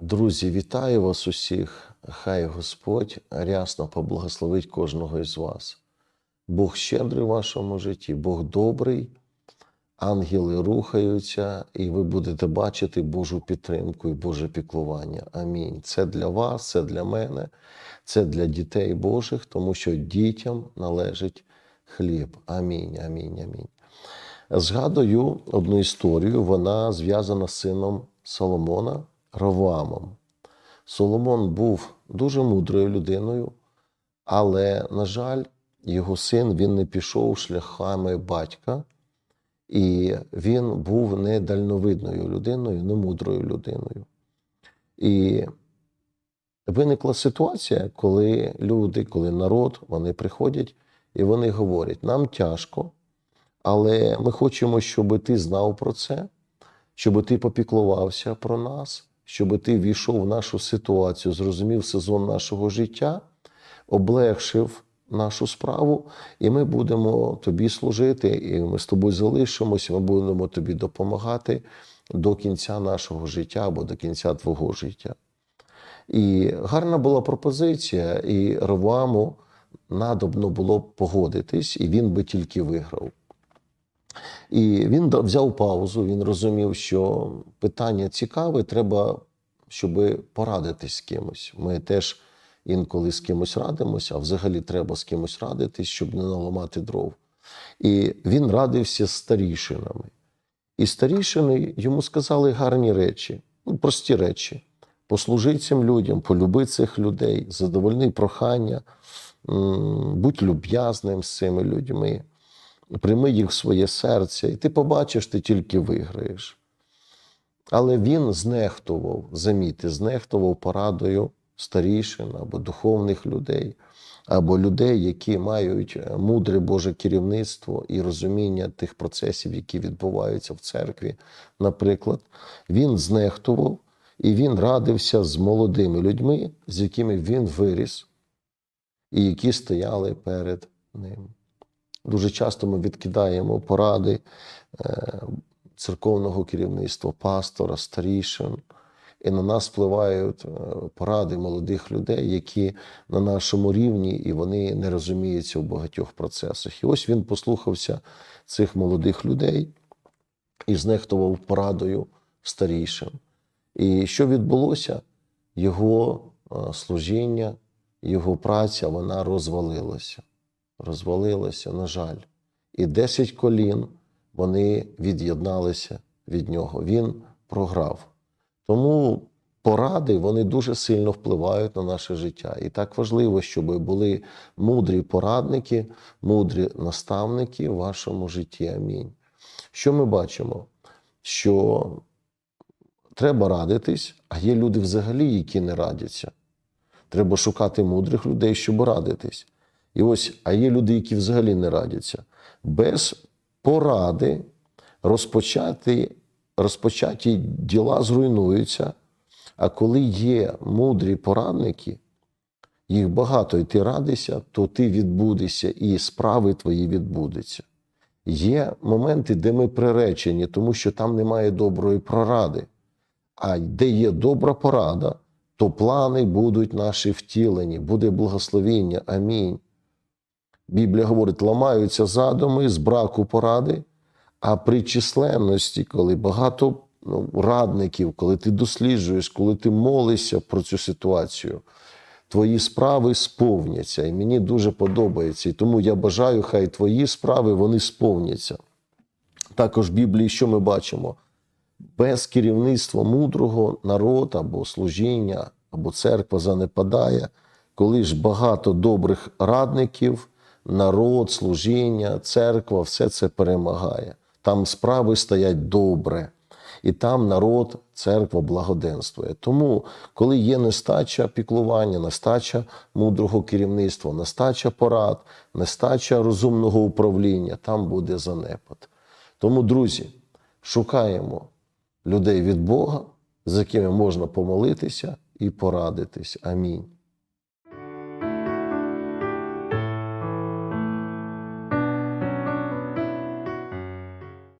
Друзі, вітаю вас усіх. Хай Господь рясно поблагословить кожного із вас. Бог щедрий в вашому житті, Бог добрий, ангели рухаються, і ви будете бачити Божу підтримку і Боже піклування. Амінь. Це для вас, це для мене, це для дітей Божих, тому що дітям належить хліб. Амінь, амінь, амінь. Згадую одну історію, вона зв'язана з сином Соломона Ровамом. Соломон був дуже мудрою людиною, але, на жаль, його син він не пішов шляхами батька, і він був недальновидною людиною, не мудрою людиною. І виникла ситуація, коли люди, коли народ, вони приходять і вони говорять: нам тяжко, але ми хочемо, щоб ти знав про це, щоб ти попіклувався про нас, щоб ти війшов в нашу ситуацію, зрозумів сезон нашого життя, облегшив нашу справу, і ми будемо тобі служити, і ми з тобою залишимося, ми будемо тобі допомагати до кінця нашого життя або до кінця твого життя. І гарна була пропозиція, і Роваму надобно було погодитись, і він би тільки виграв. І він взяв паузу, він розумів, що питання цікаве, треба, щоб порадитись з кимось. Ми теж інколи з кимось радимося, а взагалі треба з кимось радитись, щоб не наламати дров. І він радився з старішинами. І старішини йому сказали гарні речі, ну, прості речі. Послужи цим людям, полюби цих людей, задовольни прохання, будь люб'язним з цими людьми прийми їх в своє серце, і ти побачиш, ти тільки виграєш. Але він знехтував, замітьте, знехтував порадою старішин або духовних людей, або людей, які мають е, мудре Боже керівництво і розуміння тих процесів, які відбуваються в церкві. Наприклад, він знехтував і він радився з молодими людьми, з якими він виріс, і які стояли перед ним. Дуже часто ми відкидаємо поради е, церковного керівництва, пастора, старішин, і на нас впливають е, поради молодих людей, які на нашому рівні і вони не розуміються в багатьох процесах. І ось він послухався цих молодих людей і знехтував порадою старішим. І що відбулося? Його е, служіння, його праця вона розвалилася розвалилося, на жаль. І десять колін вони від'єдналися від нього. Він програв. Тому поради вони дуже сильно впливають на наше життя. І так важливо, щоб були мудрі порадники, мудрі наставники в вашому житті. Амінь. Що ми бачимо? Що треба радитись, а є люди взагалі, які не радяться. Треба шукати мудрих людей, щоб радитись. І ось, а є люди, які взагалі не радяться. Без поради розпочати, розпочаті діла зруйнуються. А коли є мудрі порадники, їх багато, і ти радишся, то ти відбудешся, і справи твої відбудуться. Є моменти, де ми приречені, тому що там немає доброї поради. А де є добра порада, то плани будуть наші втілені, буде благословіння. Амінь. Біблія говорить, ламаються задуми з браку поради, а при численності, коли багато ну, радників, коли ти досліджуєш, коли ти молишся про цю ситуацію, твої справи сповняться. І мені дуже подобається. І тому я бажаю, хай твої справи вони сповняться. Також в Біблії, що ми бачимо? Без керівництва мудрого народ або служіння, або церква занепадає, коли ж багато добрих радників, народ, служіння, церква, все це перемагає. Там справи стоять добре, і там народ, церква благоденствує. Тому, коли є нестача піклування, нестача мудрого керівництва, нестача порад, нестача розумного управління, там буде занепад. Тому, друзі, шукаємо людей від Бога, з якими можна помолитися і порадитись. Амінь.